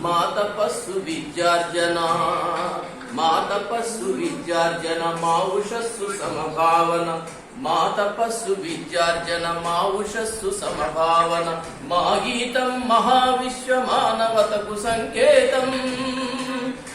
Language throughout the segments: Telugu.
మా తపస్సు విద్యార్జన మా తపస్సు విద్యార్జన మా ఉషస్సు సమభావన. మా తపస్సు విద్యార్జన మా ఉషస్సు సమభావన. మా గీతం మహావిశ్వ మానవతకు సంకేతం.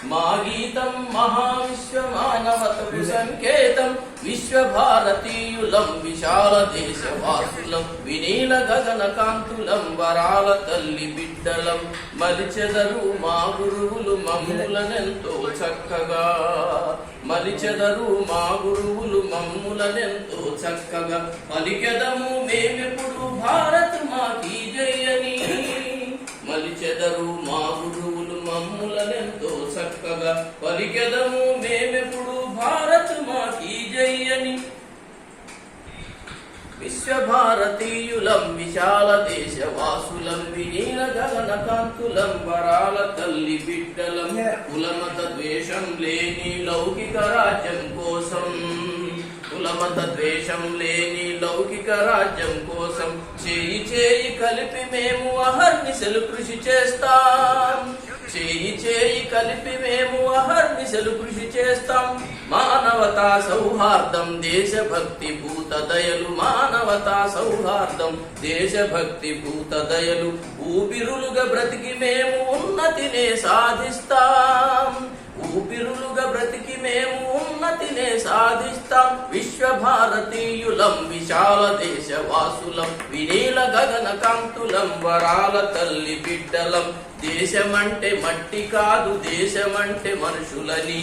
మా గీతం మహావిశ్వ మానవతకు సంకేతం విశ్వభారతీయులం విశాల దేశవాసులం వినీల గగన కాంతులం వరాల తల్లి బిడ్డలం మలిచెదరు మా గురువులు మమ్ములనెంతో చక్కగా. మలిచెదరు మా గురువులు మమ్ములనెంతో చక్కగా. పలికెదము మేమెప్పుడు భారత్ మాకి పలికెదము మేమెప్పుడు భారత్ మాకీ జయని. విశ్వభారతీయులం విశాల దేశవాసులం వినీల గగన కాంతులం వరాల తల్లి బిడ్డలం కులమత ద్వేషం లేని లౌకిక రాజ్యం కోసం. కులమత ద్వేషం లేని లౌకిక రాజ్యం కోసం చేయి చేయి కలిపి మేము అహర్నిశలు కృషి చేస్తాం. చేయి చేయి కలిపి మేము అహర్నిశలు కృషి చేస్తాం. మానవతా సౌహార్దం దేశభక్తి భూత దయలు మానవతా సౌహార్దం దేశభక్తి భూత దయలు. ఊపిరులుగా బ్రతికి మేము ఉన్నతినే సాధిస్తాం. ఊపిరులుగా ఉన్నతినే సాధిస్తాం విశ్వభారతీయులం విశాల దేశవాసులం వినీల గగన కాంతులం వరాల తల్లి బిడ్డలం. దేశమంటే మట్టి కాదు దేశమంటే మనుషులని.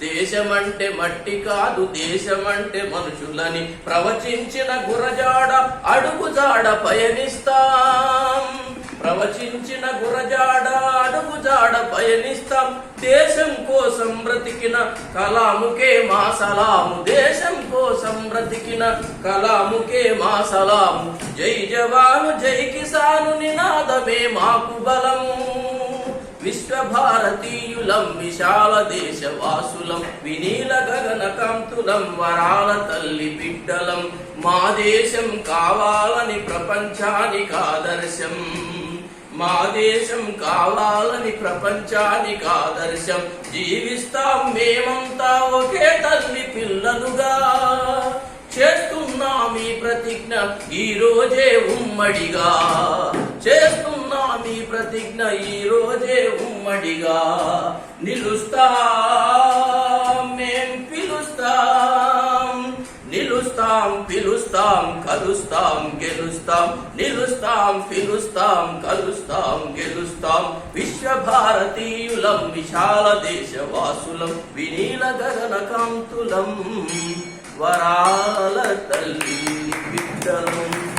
దేశమంటే మట్టి కాదు దేశమంటే మనుషులని. ప్రవచించిన గురజాడ అడుగుజాడ పయనిస్తాం. ప్రవచించిన గురజాడ అడుగుజాడ పయనిస్తాం. దేశం కోసం బ్రతికిన కలాముకే మా సలాము. దేశం కోసం బ్రతికిన కలాముకే మా సలాము. జై జవాను జై కిసాను నినాదమే మాకు బలము విశ్వభారతీయులం విశాల దేశవాసులం వినీల గగన కాంతులం వరాల తల్లి బిడ్డలం. మా దేశం కావాలని ప్రపంచానికి ఆదర్శం. మా దేశం కావాలని ప్రపంచానికి ఆదర్శం. జీవిస్తాం మేమంతా ఒకే తల్లి పిల్లలుగా. చేస్తున్నాం ఈ ప్రతిజ్ఞ ఈ రోజే ఉమ్మడిగా. చేస్తున్నాం ఈ ప్రతిజ్ఞ ఈ రోజే ఉమ్మడిగా. నిలుస్తాం మేం పిలుస్తాం. నిలుస్తాం పిలుస్తాం కలుస్తాం గెలు నిలుస్తాం పిలుస్తాం కలుస్తాం గెలుస్తాం. విశ్వభారతీయులం విశాల దేశవాసులం వినీల గగన కాంతులం వరాల తల్లి బిడ్డలం.